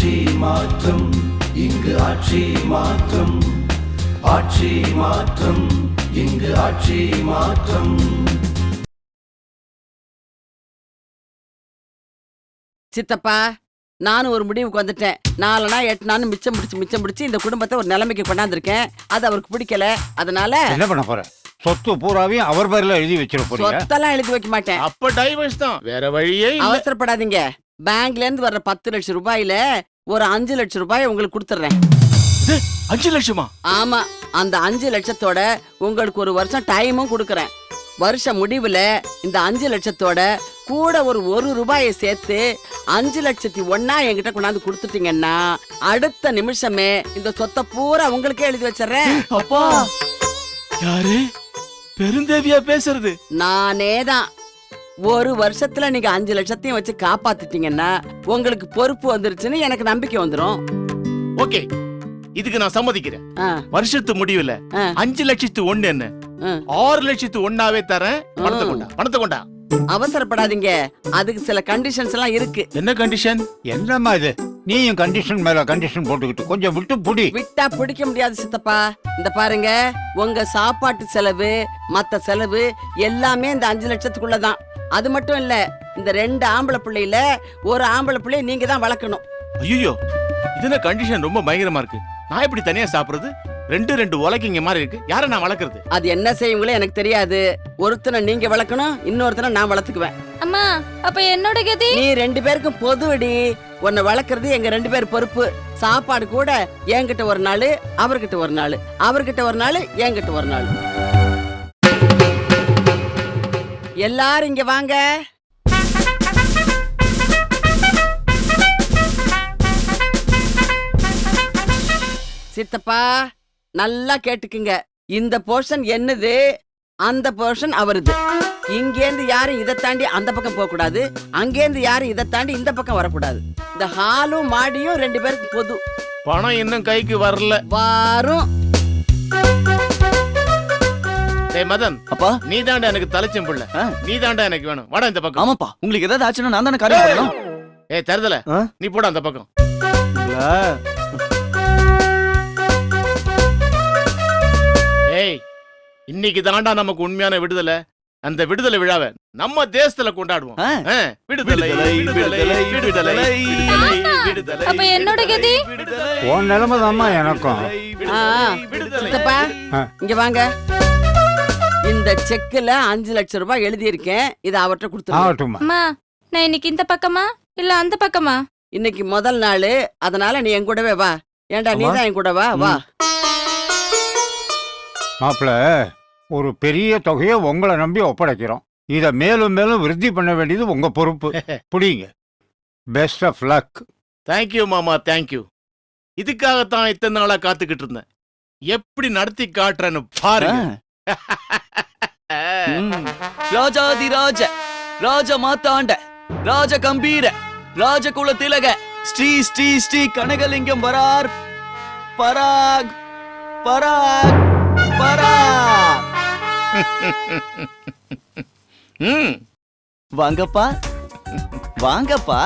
ஆட்சி மாற்றம் இங்கு ஆட்சி மாற்றம். ஆட்சி மாற்றம் இங்கு ஆட்சி மாற்றம். சித்தப்பா நானும் ஒரு முடிவுக்கு வந்துட்டேன். நாலனா எட்டு நானும் மிச்சம் பிடிச்சு மிச்சம் பிடிச்சு இந்த குடும்பத்தை ஒரு நிலைமைக்கு கொண்டாந்துருக்கேன். அது அவருக்கு பிடிக்கல. அதனால என்ன பண்ண போற? சொத்து பூராவையும் அவர் பேர்ல எழுதி வச்சிட போறீங்க. சொத்தெல்லாம் எழுதி வைக்க மாட்டேன். அப்ப டைவர்ஸ் தான். வேற வழியே இல்ல. அவசரப்படாதீங்க. பேங்க்ல இருந்து வர்ற பத்து லட்சம் ரூபாயில ஒரு அஞ்சு லட்சம் ரூபாய் உங்களுக்கு கொடுத்துட்றேன் அஞ்சு லட்சமா? ஆமா அந்த அஞ்சு லட்சத்தோட உங்களுக்கு ஒரு வருஷம் டைமும் கொடுக்கறேன். வருஷ முடிவுல இந்த அஞ்சு லட்சத்தோட கூட ஒரு ஒரு ரூபாயை சேர்த்து அஞ்சு லட்சத்தி ஒன்னா என்கிட்ட கொண்டாந்து கொடுத்துட்டீங்கன்னா அடுத்த நிமிஷமே இந்த சொத்தை பூரா உங்களுக்கே எழுதி வச்சிடுறேன் அப்பா! யாரு? பெருந்தேவியா பேசுறது. நானே தான் ஒரு வருஷத்துல நீங்க அஞ்சு லட்சத்தையும் வச்சு காப்பாத்திட்டீங்கன்னா உங்களுக்கு பொறுப்பு வந்துருச்சுன்னு எனக்கு நம்பிக்கை வந்துரும். ஓகே. இதுக்கு நான் சம்மதிக்கிறேன். வருஷத்து முடிவுல. அஞ்சு லட்சத்து ஒண்ணு என்ன. ஆறு லட்சத்து ஒண்ணாவே தரேன். பணத்தை. கொண்டா. பணத்தை கொண்டா. அவசரப்படாதீங்க. அதுக்கு சில கண்டிஷன்ஸ் எல்லாம் இருக்கு. என்ன கண்டிஷன் என்னம்மா இது? நீயும் கண்டிஷன் மேல கண்டிஷன் போட்டுக்கிட்டு கொஞ்சம் விட்டு புடி. விட்டா பிடிக்க முடியாது சித்தப்பா. இந்த பாருங்க உங்க சாப்பாட்டு செலவு மத்த செலவு எல்லாமே இந்த அஞ்சு லட்சத்துக்குள்ளதான். அது மட்டும் இல்ல இந்த ரெண்டு ஆம்பளை பிள்ளையில ஒரு ஆம்பளை பிள்ளைய நீங்க தான் வளர்க்கணும். ஐயோ இது என்ன கண்டிஷன் ரொம்ப பயங்கரமா இருக்கு. நான் எப்படி தனியா சாப்பிடுறது? ரெண்டு ரெண்டு உலக்கிங்க மாதிரி இருக்கு. யாரை நான் வளர்க்கறது? அது என்ன செய்யுங்களோ எனக்கு தெரியாது. ஒருத்தனை நீங்க வளர்க்கணும் இன்னொருத்தனை நான் வளர்த்துக்குவேன். அம்மா அப்ப என்னோட கதி? நீ ரெண்டு பேருக்கும் பொதுவடி. உன்னை வளர்க்கறது எங்க ரெண்டு பேர் பொறுப்பு. சாப்பாடு கூட என்கிட்ட ஒரு நாள் அவர்கிட்ட ஒரு நாள். அவர்கிட்ட ஒரு நாள் என்கிட்ட ஒரு நாள். எல்லாரும் இங்க வாங்க. சித்தப்பா நல்லா கேட்டுக்குங்க. இந்த போர்ஷன் என்னது? அந்த போர்ஷன் அவருது. இங்கேருந்து யாரும் இதை தாண்டி அந்த பக்கம் போக கூடாது அங்கேருந்து யாரும் இதை தாண்டி இந்த பக்கம் வரக்கூடாது. இந்த ஹாலும் மாடியும் ரெண்டு பேருக்கு பொது. பணம் இன்னும் கைக்கு வரல. வாரும். டேய் மதன். அப்பா. நீ தாண்டா எனக்கு தலைச்சம் புள்ள. நீ தாண்டா எனக்கு வேணும். வாடா இந்த பக்கம். ஆமாப்பா. உங்களுக்கு ஏதாவது ஆச்சுன்னா நான் தானே காரியம் பண்ணணும். ஏய் தருதல? நீ போடா அந்த பக்கம். ஏய் இன்னைக்கு தாண்டா நமக்கு உண்மையான விடுதலை. அந்த விடுதலை விழாவை நம்ம தேசத்துல கொண்டாடுவோம். விடுதலை விடுதலை விடுதலை விடுதலை அப்ப என்னோட கதி? உன் நிலைமை எனக்கும். இங்க வாங்க. இந்த செக்குல அஞ்சு லட்சம் ரூபாய் எழுதியிருக்கேன். இதை அவர்கிட்ட கொடுத்துருங்க. ஆகட்டும்மா அம்மா நான் இன்னைக்கு இந்த பக்கமா? இல்ல அந்த பக்கமா? இன்னைக்கு முதல் நாள். அதனால நீ என் கூடவே வா. ஏன்டா நீ. தான் என் கூட வா. வா. மாப்பிள ஒரு பெரிய தொகையை உங்களை நம்பி ஒப்படைக்கிறோம். இதை மேலும் மேலும் விருத்தி பண்ண வேண்டியது உங்க பொறுப்பு. புடிங்க. Best of luck thank you மாமா தேங்க்யூ இதுக்காகத்தான் இத்தனை நாளா காத்துக்கிட்டு இருந்தேன். எப்படி நடத்தி காட்டுறேன்னு பாருங்க. ராஜாதி ராஜ ராஜ மாத்தாண்ட ராஜ கம்பீர ராஜகுல திலக ஸ்ரீ ஸ்ரீ ஸ்ரீ கனகலிங்கம் வரார். பராக் பராக் பராக். வாங்கப்பா வாங்கப்பா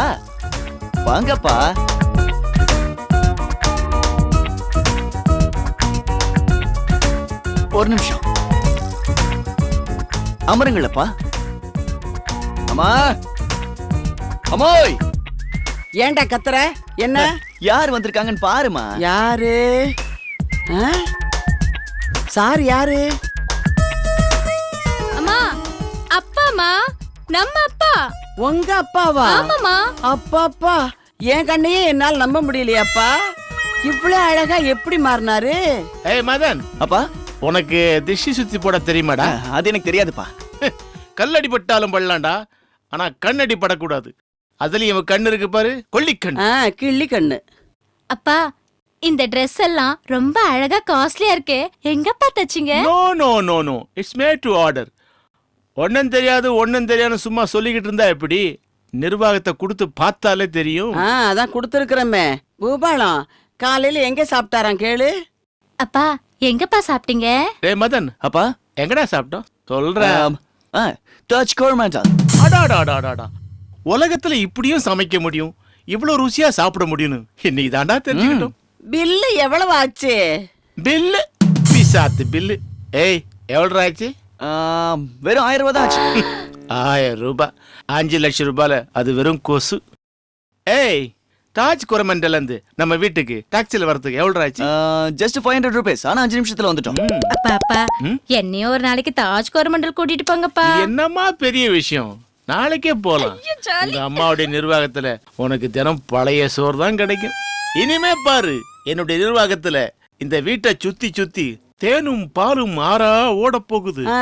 வாங்கப்பா. ஒரு நிமிஷம். அமருங்களப்பா. அம்மா. அம்மாய். ஏன்டா கத்துற? என்ன? யார் வந்திருக்காங்கன்னு பாருமா யாரு? சார் யாரு? அம்மா அப்பாமா நம்ம அப்பா. உங்க அப்பாவா? ஆமாமா அப்பா அப்பா. என் கண்ணையே என்னால் நம்ப முடியலையாப்பா? இவ்வளவு அழகா எப்படி மாறினாரு? ஏய் மதன். அப்பா. உனக்கு திஷ்டி சுத்தி போட தெரியுமாடா? அது எனக்கு தெரியாதுப்பா. கல்லடி பட்டாலும் படலாம்டா. ஆனா கண்ணடி படக்கூடாது. அதுலயும் இவன் கண்ணு இருக்கு பாரு கொல்லிக்கண் ஆ கிள்ளி கண்ணு அப்பா இந்த Dress எல்லாம் ரொம்ப அழகா காஸ்ட்லியா இருக்கே. எங்கப்பா தச்சிங்க? No no no no it's made to order ஒன்னும் தெரியாது ஒன்னும் தெரியாது சும்மா சொல்லிக்கிட்டு இருந்தா எப்படி? நிர்வாகத்தை கொடுத்து பார்த்தாலே தெரியும். ஆ அதான் கொடுத்துருக்குறமே. பூபாலம் காலையில எங்க சாப்பிட்டாராம் கேளு? அப்பா எங்கப்பா சாப்பிட்டீங்க? டேய் மதன் அப்பா எங்கடா சாப்பிட்டோம்? சொல்றேன் டச் கோர்மாண்டல் அடாடாடாடாடா உலகத்துல இப்படியும் சமைக்க முடியும்? இவ்வளவு ருசியா சாப்பிட முடியும்னு இன்னைக்கு தாண்டா தெரிஞ்சுக்கிட்டோம். பில்லு எவ்வளவு ஆச்சு? பில்லு? பிசாத்து பில்லு. ஏய் எவ்வளவு ஆச்சு? வெறும் ஆயிரம் ரூபாய் தான் ஆச்சு. ஆயிரம் ரூபாய். அஞ்சு லட்சம் ரூபாயில அது வெறும் கொசு. ஏய் தாஜ் குரமண்டல இருந்து நம்ம வீட்டுக்கு டாக்ஸில வரதுக்கு எவ்வளவு ஆச்சு? ஜஸ்ட் ஃபைவ் ஹண்ட்ரட் ருபீஸ் ஆனா அஞ்சு நிமிஷத்துல வந்துட்டோம். ம். அப்பா? என்னையும் ஒரு நாளைக்கு தாஜ் கோரமண்டல் கூட்டிட்டு போங்கப்பா. என்னம்மா பெரிய விஷயம்? நாளைக்கே போலாம். உங்க அம்மாவுடைய நிர்வாகத்துல உனக்கு தினம் பழைய சோறு தான் கிடைக்கும். இனிமே பாரு என்னுடைய நிர்வாகத்துல இந்த வீட்டை சுத்தி சுத்தி தேனும் பாலும் ஆறா ஓட போகுது. ஆ,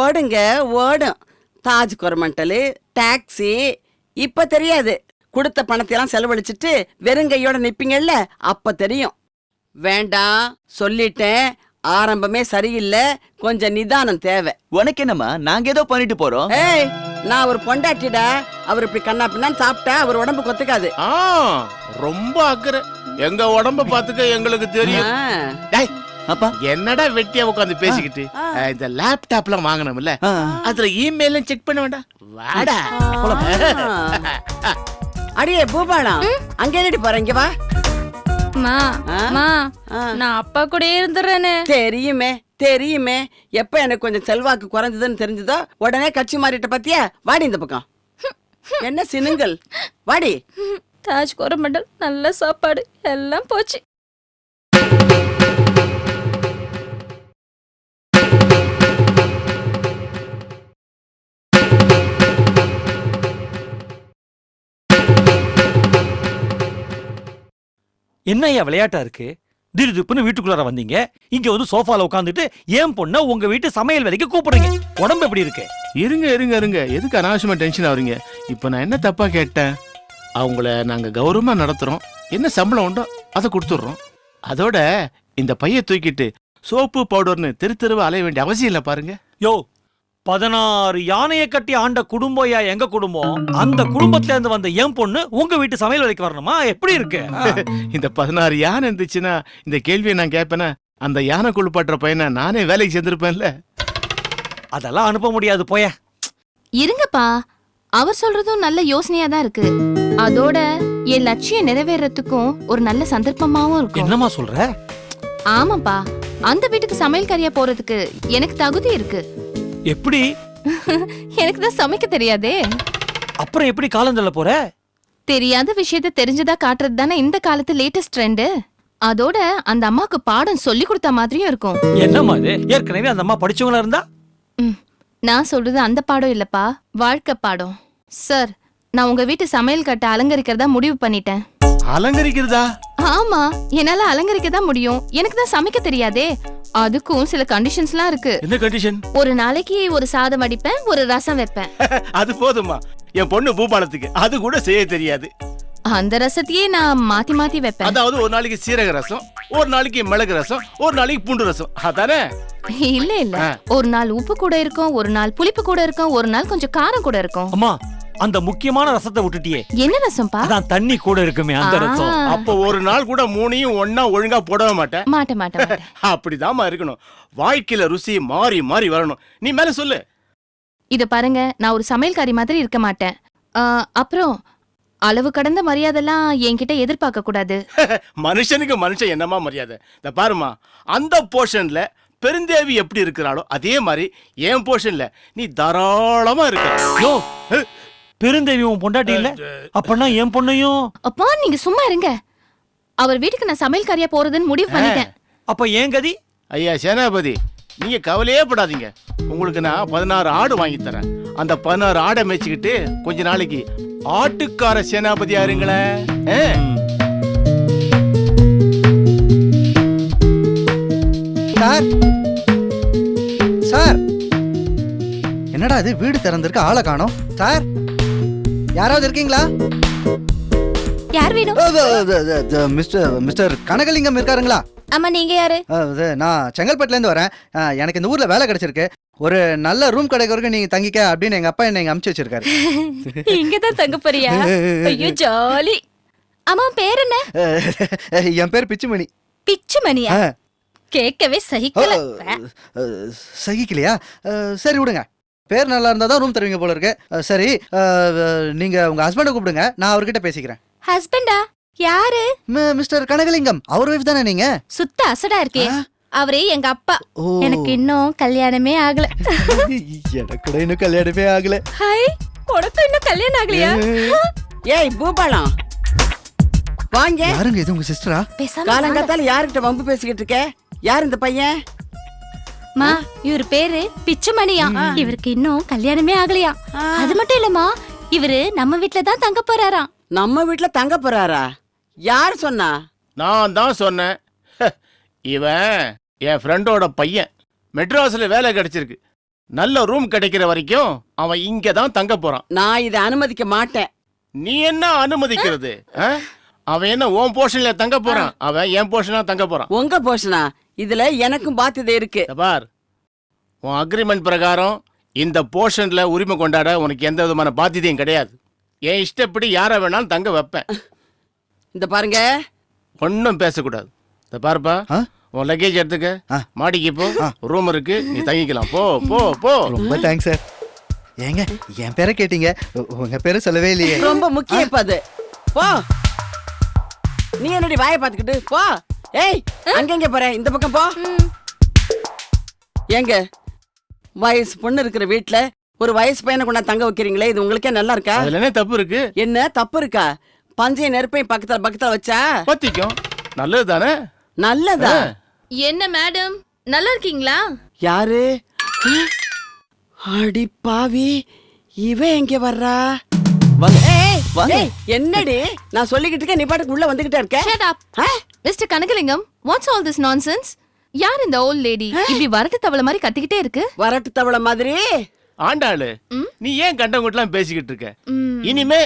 ஓடுங்க ஓடும். தாஜ் கொரமண்டலு டாக்ஸி இப்ப தெரியாது. கொடுத்த பணத்தையெல்லாம் செலவழிச்சிட்டு வெறுங்கையோட நிப்பீங்கல்ல? அப்ப தெரியும். வேண்டாம் சொல்லிட்டேன். ஆரம்பமே சரியில்லை. கொஞ்சம் நிதானம் தேவை. உனக்கு என்னம்மா? நாங்க ஏதோ பண்ணிட்டு போறோம். ஏய் நான் ஒரு பொண்டாட்டிடா. அவர் இப்படி கண்ணா பின்னான்னு சாப்பிட்டா அவர் உடம்பு கொத்துக்காது. ஆ ரொம்ப அக்கறை. எங்க உடம்ப பாத்துக்க எங்களுக்கு தெரியும். டேய், அப்பா. என்னடா வெட்டியா உட்காந்து பேசிக்கிட்டு? இந்த லேப்டாப்லாம் வாங்கணும்ல. அதுல இமெயிலும் செக் பண்ண வேண்டாம். வாடா. அடியே பூபாலம் அங்க என்னடி போற இங்க வா. மா? மா. நான் அப்பா கூடயே இருந்துடுறேனே தெரியுமே தெரியுமே. எப்ப எனக்கு கொஞ்சம் செல்வாக்கு குறைஞ்சதுன்னு தெரிஞ்சதோ உடனே கட்சி மாறிட்ட பத்தியா? வாடி இந்த பக்கம். என்ன சினுங்கள்? வாடி. தாஜ் கோரமண்டல் நல்ல சாப்பாடு எல்லாம் போச்சு. என்ன ஐயா விளையாட்டா இருக்கு? திடுதிப்புன்னு வீட்டுக்குள்ளார வந்தீங்க. இங்க வந்து சோஃபால உட்காந்துட்டு ஏன் பொண்ண உங்க வீட்டு சமையல் வேலைக்கு கூப்பிடுறீங்க? உடம்பு எப்படி இருக்கு? இருங்க இருங்க இருங்க. எதுக்கு அனாவசியமா டென்ஷன் ஆகுறீங்க? இப்போ நான் என்ன தப்பா கேட்டேன்? அவங்கள நாங்க கௌரவமா நடத்துறோம். என்ன சம்பளம் உண்டோ அதை கொடுத்துட்றோம். அதோட இந்த பைய தூக்கிட்டு சோப்பு பவுடர்னு தெரு தெருவா அலைய வேண்டிய அவசியம் இல்லை பாருங்க. யோ பதினாறு யானையை கட்டி ஆண்ட குடும்பம் எங்க குடும்பம்? அந்த குடும்பத்துல இருந்து வந்த என் பொண்ணு உங்க வீட்டு சமையல் வேலைக்கு வரணுமா? எப்படி இருக்கு. இந்த பதினாறு யானை இருந்துச்சுன்னா இந்த கேள்வியை நான் கேட்பேனா அந்த யானை குளிப்பாட்டுற பையனை நானே வேலைக்கு சேர்ந்திருப்பேன்ல. அதெல்லாம் அனுப்ப முடியாது போய. இருங்கப்பா. அவர் சொல்றதும் நல்ல யோசனையா தான் இருக்கு. அதோட என் லட்சியம் நிறைவேறதுக்கும் ஒரு நல்ல சந்தர்ப்பமாவும் இருக்கும். என்னம்மா சொல்ற? ஆமாப்பா. அந்த வீட்டுக்கு சமையல்காரியா போறதுக்கு எனக்கு தகுதி இருக்கு. எப்படி? எனக்கு தான் சமைக்க தெரியாதே. அப்புறம் எப்படி காலந்தள்ள போற? தெரியாத விஷயத்த தெரிஞ்சதா காட்டுறது தானே இந்த காலத்து லேட்டஸ்ட் ட்ரெண்ட் அதோட அந்த அம்மாக்கு பாடம் சொல்லி கொடுத்த மாதிரியும் இருக்கும். என்னம்மா இது? ஏற்கனவே அந்த அம்மா படிச்சவங்களா இருந்தா? ம், நான் சொல்றது அந்த பாடம் இல்லப்பா வாழ்க்கை பாடம். சார் நான் உங்க வீட்டு சமையல் கட்டை அலங்கரிக்கிறதா முடிவு பண்ணிட்டேன். அலங்கரிக்கிறதா? ஆமா என்னால அலங்கரிக்க தான் முடியும். எனக்கு தான் சமைக்க தெரியாதே. அதுக்கும் சில கண்டிஷன்ஸ்லாம் இருக்கு. என்ன கண்டிஷன் ஒரு நாளைக்கு ஒரு சாதம் அடிப்பேன் ஒரு ரசம் வைப்பேன். அது போதுமா என் பொண்ணு பூபாலத்துக்கு. அது கூட செய்ய தெரியாது. அந்த ரசத்தையே நான் மாத்தி மாத்தி வைப்பேன். அதாவது ஒரு நாளைக்கு சீரக ரசம் ஒரு நாளைக்கு மிளகு ரசம் ஒரு நாளைக்கு பூண்டு ரசம். அதானே? இல்ல இல்ல. ஒரு நாள் உப்பு கூட இருக்கும் ஒரு நாள் புளிப்பு கூட இருக்கும் ஒரு நாள் கொஞ்சம் காரம் கூட இருக்கும். அம்மா அந்த முக்கியமான ரசத்தை விட்டுட்டியே. என்ன ரசம்பா? அதான் தண்ணி கூட இருக்குமே அந்த ரசம். அப்போ ஒரு நாள் கூட மூணையும் ஒண்ணா ஒழுங்கா போடவே மாட்டேன். மாட்டேன் மாட்டேன். அப்படிதாம்மா இருக்கணும். வாழ்க்கையில ருசி மாறி மாறி வரணும். நீ மேல சொல்லு. இத பாருங்க நான் ஒரு சமையல்காரி மாதிரி இருக்க மாட்டேன். அப்புறம் அளவு கடந்த மரியாதைலாம் என்கிட்ட எதிர்பார்க்க கூடாது. மனுஷனுக்கு மனுஷன் என்னமா மரியாதை? இந்த பாருமா அந்த போர்ஷன்ல பெருந்தேவி எப்படி இருக்கிறாளோ அதே மாதிரி என் போர்ஷன்ல நீ தாராளமா இருக்க. பெருந்தேவி உன் பொண்டாட்டி இல்ல? அப்பனா என் பொண்ணையும்? அப்பா நீங்க சும்மா இருங்க. அவர் வீட்டுக்கு நான் சமையல்காரியா போறதுன்னு முடிவு பண்ணிட்டேன். அப்ப ஏன் கதி? ஐயா சேனாபதி நீங்க கவலையே படாதீங்க. உங்களுக்கு நான் பதினாறு ஆடு வாங்கி தரேன். அந்த பதினாறு ஆடை மேய்ச்சிக்கிட்டு கொஞ்ச நாளைக்கு ஆட்டுக்கார சேனாபதியா இருங்களேன்? சார். சார். என்னடா இது? வீடு திறந்திருக்கு ஆளை காணோம். சார். யாராவது இருக்கீங்களா? யார் வேணும் மிஸ்டர் மிஸ்டர் கனகலிங்கம் இருக்காருங்களா? ஆமா நீங்க யாரு? நான் செங்கல்பட்டுலேருந்து வரேன். அ, எனக்கு இந்த ஊர்ல வேலை கிடைச்சிருக்கு. ஒரு நல்ல ரூம் கிடைக்க வரைக்கும் நீங்க தங்கிக்க அப்படின்னு எங்க அப்பா என்னை இங்க அமுச்சு வச்சிருக்காரு. இங்கதான் தங்க போறியா? ஐயோ ஜாலி. அம்மா பேர் என்ன? என் பேர் பிச்சுமணி. பிச்சு மணியா ஆ. கேட்கவே சகிக்கல. சகிக்கலையா? சரி விடுங்க. பேர் நல்லா இருந்தா தான் ரூம் தருவீங்க போல இருக்கு. சரி நீங்க உங்க ஹஸ்பண்டை கூப்பிடுங்க. நான் அவர்கிட்ட பேசிக்கிறேன். ஹஸ்பண்டா யாரு? ம- மிஸ்டர் கனகலிங்கம். அவர் ஒய்ஃப் தானே நீங்க? சுத்த அசடா இருக்கே? அவரே எங்க அப்பா. ஓ. எனக்கு இன்னும் கல்யாணமே ஆகல. எனக்கு கூட இன்னும் கல்யாணமே ஆகல. ஹாய் உனக்கு இன்னும் கல்யாணம் ஆகலையா? ஏய் பூபாலம். வாங்க. யாருங்க இது உங்க சிஸ்டரா பேசாம. காலங்காத்தால யாருக்கிட்ட வம்பு பேசிக்கிட்டு இருக்க? யார் இந்த பையன்? மா இவர் பேரு பிச்சுமணியா. இவருக்கு இன்னும் கல்யாணமே ஆகலையா? அது மட்டும் இல்லம்மா இவரு நம்ம வீட்ல தான் தங்க போறாராம் நம்ம வீட்ல தங்க போறாரா? யார் சொன்னா? நான் தான் சொன்னேன். இவன் என் ஃப்ரெண்டோட பையன். மெட்ராஸ்ல வேலை கிடைச்சிருக்கு. நல்ல ரூம் கிடைக்கிற வரைக்கும் அவன் இங்க தான் தங்க போறான். நான் இதை அனுமதிக்க மாட்டேன். நீ என்ன அனுமதிக்கிறது? ஆ? அவன் என்ன உன் போர்ஷன்ல தங்க போறான்? அவன் என் போர்ஷனா தங்க போறான். உங்க போஷனா இதுல எனக்கும் பாத்தியதை இருக்கு. இத பார் உன் அக்ரிமெண்ட் பிரகாரம் இந்த போர்ஷன்ல உரிமை கொண்டாட உனக்கு எந்த விதமான பாத்தியதையும் கிடையாது. என் இஷ்டப்படி யாரை வேணாலும் தங்க வைப்பேன். இந்த பாருங்க. ஒன்றும் பேசக்கூடாது. இத பாருப்பா. ஆ? உன் லக்கேஜ் எடுத்துக்க. ஆ. மாடிக்கு போ. ரூம் இருக்கு. நீ தங்கிக்கலாம். போ போ போ. ரொம்ப தேங்க்ஸ் சார் ஏங்க என் பேரை கேட்டீங்க. உங்க பேரை சொல்லவே இல்லையே. ரொம்ப முக்கியம் அது. போ. நீ என்னடி வாயை பாத்துக்கிட்டு போ. ஏய் அங்கங்க போற? இந்த பக்கம் போ. ஏங்க வயசு பொண்ணு இருக்கிற வீட்ல ஒரு வயசு பையனை கொண்டா தங்க வைக்கிறீங்களே இது உங்களுக்கே நல்லா இருக்கா? அதுல என்ன தப்பு இருக்கு? என்ன தப்பு இருக்கா? பஞ்சைய நெருப்பையும் பக்கத்துல பக்கத்துல வச்சா? பத்திக்கும். நல்லது தானே? நல்லதா? என்ன மேடம் நல்லா இருக்கீங்களா? யாரு? அடி பாவி இவ எங்க வர்றா? ஏய், வாங்க. ஏய், என்னடி? நான் சொல்லிக்கிட்டு இருக்கேன் நீ பாட்டுக்கு உள்ள வந்துகிட்டே இருக்க. Shut up? Mister Kanagalingam what's all this nonsense யார் இந்த ஓல்ட் லேடி இப்படி வரட்டு தவளை மாதிரி கத்திக்கிட்டே இருக்கு? வரட்டு தவளை மாதிரி? ஆண்டாளு? நீ ஏன் கண்டவங்கிட்டலாம் பேசிக்கிட்டு இருக்க? இனிமே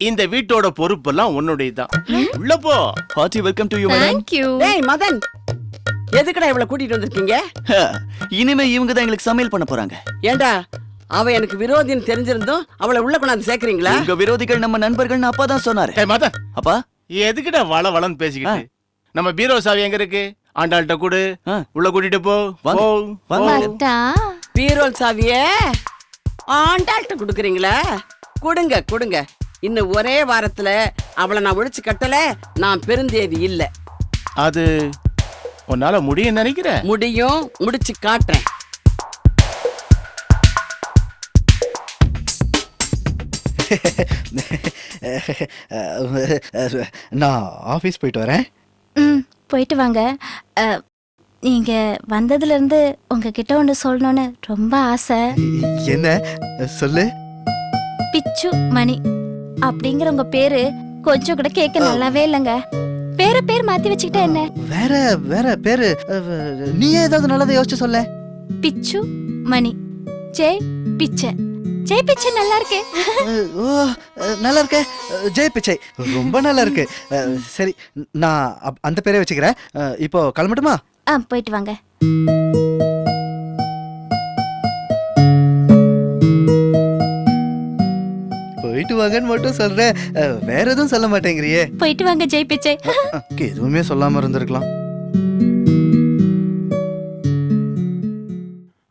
இந்த வீட்டோட பொறுப்பெல்லாம் உன்னுடையதுதான். உள்ள போ. Hearty welcome to you thank you. டேய் மதன். எதுக்குடா இவளை கூட்டிட்டு வந்திருக்கீங்க? இனிமே இவங்க தான் எங்களுக்கு சமையல் பண்ண போறாங்க. ஏண்டா? அவ எனக்கு விரோதின்னு தெரிஞ்சிருந்தும் அவளை உள்ள கொண்டாந்து சேர்க்கறீங்களா? உங்க விரோதிகள் நம்ம நண்பர்கள்னு அப்பா தான் சொன்னாரு. ஏய் மதன் அப்பா? எதுக்குடா வள வளன்னு பேசிக்கிட்டு? நம்ம பீரோ சாவி எங்க இருக்கு? ஆண்டாள்கிட்ட கொடு. உள்ள கூட்டிட்டு போ. மத்தா பீரோல் சாவிய ஆண்டாள்கிட்ட கொடுக்குறீங்களா? கொடுங்க கொடுங்க. இன்னும் ஒரே வாரத்துல அவளை நான் ஒழிச்சு கட்டல நான் பெருந்தேவி இல்ல. அது உன்னால முடியும் நினைக்கிற? முடியும் முடிச்சு காட்டுறேன். நான் ஆஃபீஸ் போயிட்டு வரேன். ம் போயிட்டு வாங்க. நீங்க வந்ததுல இருந்து உங்ககிட்ட ஒன்று சொல்லணும்னு ரொம்ப ஆசை. என்ன? சொல்லு. பிச்சு மணி அப்படிங்கிற உங்க பேரு கொஞ்சம் கூட கேட்க நல்லாவே இல்லைங்க. வேற பேர் மாத்தி வச்சுக்கிட்டா என்ன? வேற வேற பேரு நீயே ஏதாவது நல்லதை யோசிச்சு சொல்ல. பிச்சு மணி. ஜெய் பிச்சை. ஜெய் பிச்சை நல்லா இருக்கே நல்லா இருக்க ஜெய் பிச்சை ரொம்ப நல்லா இருக்கு சரி நான் அப்- அந்த பேரே வச்சுக்கிறேன். இப்போ கிளம்பட்டுமா? ஆ போயிட்டு வாங்க. போயிட்டு வாங்கன்னு மட்டும் சொல்றேன். வேற எதுவும் சொல்ல மாட்டேங்கிறியே. போயிட்டு வாங்க ஜெய் பிச்சை. எதுவுமே சொல்லாம இருந்திருக்கலாம்.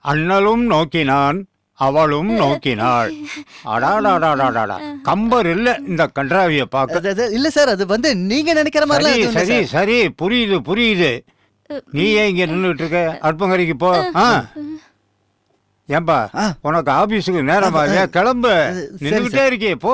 அண்ணலும் நோக்கினான். அவளும் நோக்கினாள். அடாடாடாடாடா கம்பர் இல்ல இந்த கன்றாவிய பார்க்க. இல்ல சார் அது வந்து நீங்க நினைக்கிற மாதிரிலாம் சரி சரி புரியுது புரியுது. நீ ஏன் இங்க நின்னுட்டு இருக்க அடுப்பங்கரைக்கு போ. ஆ. ஏன்பா. உனக்கு ஆபீஸுக்கு நேரமா கிளம்பு. சரி, நின்னுகிட்டே இருக்கியே போ.